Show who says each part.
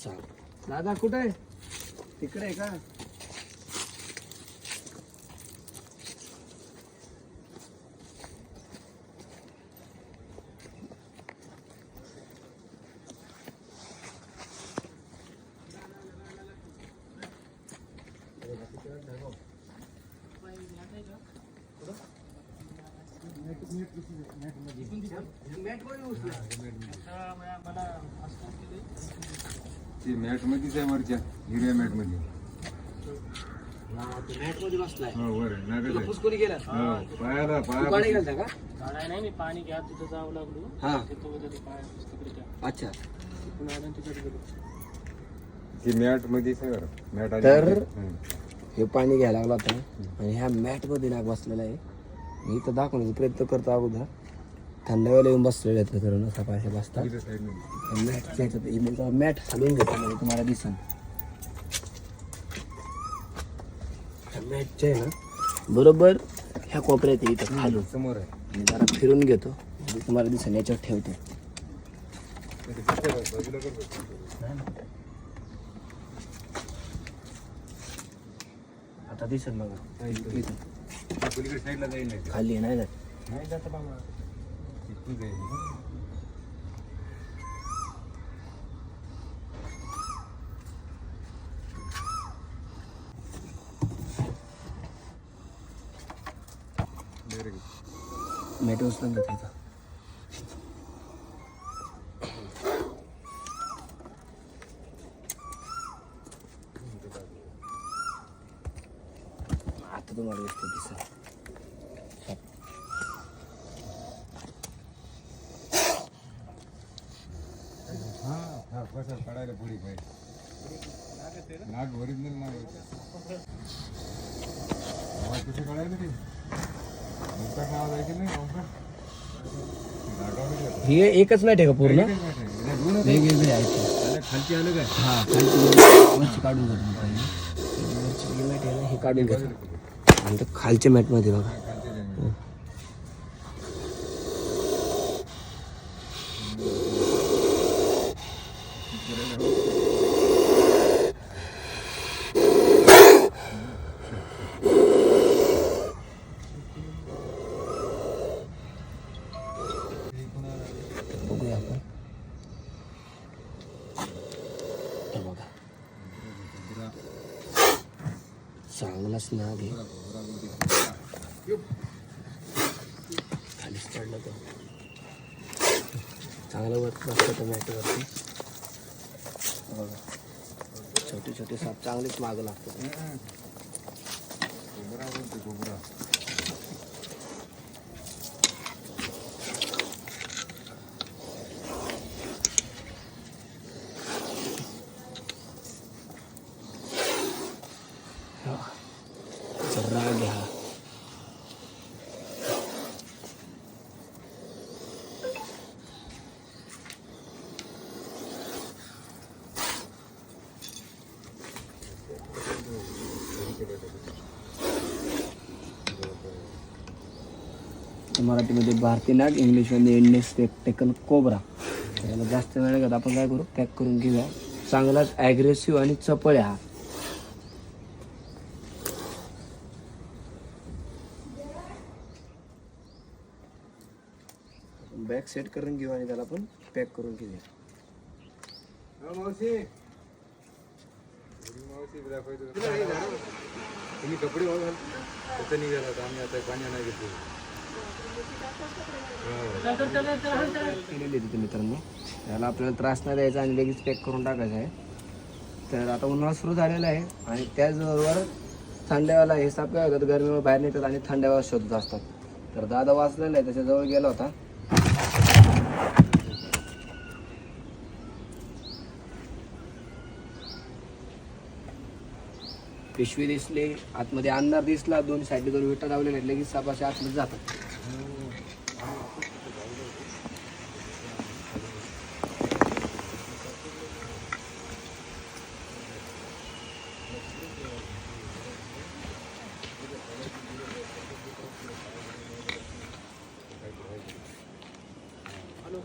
Speaker 1: सांग दादा कुठे? आहे तिकडे आहे का?
Speaker 2: ती मॅट मध्येच आहे वरच्या हिरव्या
Speaker 1: मॅटमध्ये. मॅटमध्ये बसलाय.
Speaker 2: हो वर आहे, नागच आहे.
Speaker 1: पुष्कोली गेला
Speaker 2: हो पायाला
Speaker 1: तू
Speaker 2: पाया
Speaker 1: गाडी गेलता का?
Speaker 3: काढाय नाही मी पाणी घ्या तिथं जावं लागलो.
Speaker 1: हा.
Speaker 3: तिथं वगैरे पाय तिकडे त्या
Speaker 1: अच्छा.
Speaker 3: तिकडून आलं आणि तिकडे गेलो.
Speaker 2: ती मॅट मध्येच आहे बरं. मॅट आली
Speaker 1: तर-.
Speaker 2: हं.
Speaker 1: हे पाणी घ्यायला लागला होता आणि ह्या मॅटमध्ये नाग बसलेला आहे. मी इथं दाखवण्याचा प्रयत्न करतो अगोदर. थंड वेळेला येऊन बसलेले आहेत मित्रांनो सकाळचे बसतात. मॅटच्या ह्याच्यात इमेज मॅट हलवून घेतो म्हणजे तुम्हाला दिसन. मॅटच्या आहे ना बरोबर ह्या कोपऱ्यात आहे इथं खालून.
Speaker 2: समोर आहे.
Speaker 1: जरा फिरून घेतो म्हणजे तुम्हाला दिसन याच्यावर ठेवतो. आता दिसन बघा. खाली नाही जात.
Speaker 2: नाही जात बाबा. तिथून जाईल Direct.
Speaker 1: मॅट घेतो इथं आता तुम्हाला व्यवस्थित दिसेल
Speaker 2: नाव आहे की नाही ओंकार नागावरच येतं.
Speaker 1: ही एकच मॅट आहे का पूर्ण. वेगवेगळे आहेत ते.
Speaker 2: खालची आलं काय
Speaker 1: हा खालची वरची काढून घेतो पहिले वरची जी मॅट आहे ना हे काढून घेतो आणि ते खालच्या मॅटमध्ये बघा
Speaker 2: खालच्या जमिनीत.
Speaker 1: बघूया आपण हे बघा चांगलाच नाग आहे खालीच चढलं तो चांगलं वर्क बसतं टोमॅटोवरती छोटे छोटे साप चांगलेच मागं लागतात राग आहे हा मराठीमध्ये भारतीय नाग इंग्लिशमध्ये इंडियन स्पेक्टेकल कोबरा. त्याला जास्त वेळ घेत आपण काय करू? पॅक करून घेऊया. चांगलाच ॲग्रेसिव्ह आणि चपळ आहे हा बॅग सेट करून घेऊ आणि त्याला आपण पॅक करून घेऊया.
Speaker 2: हो, मावशी. तुम्ही कपडे वाळू घाल कसं निघाला आता आम्ही आता पाणी नाही घेतो
Speaker 1: केलेली तिथे मित्रांनो त्याला आपल्याला त्रास नाही द्यायचा आणि लगेच पॅक करून टाकायचं आहे. तर आता उन्हाळा सुरू झालेला आहे आणि त्याचबरोबर थंड्यावाला हे साप काय होतात? गरमीमुळे बाहेर निघतात आणि थंड्यावाला शोधत असतात. तर दादा वाचलेला आहे त्याच्याजवळ गेला होता. पिशवी दिसली, आतमध्ये अंधार दिसला दोन साईडला दोन विटा लावलेल्या आहेत, लगेच सापाच्या आतमध्ये जातात.
Speaker 2: हॅलो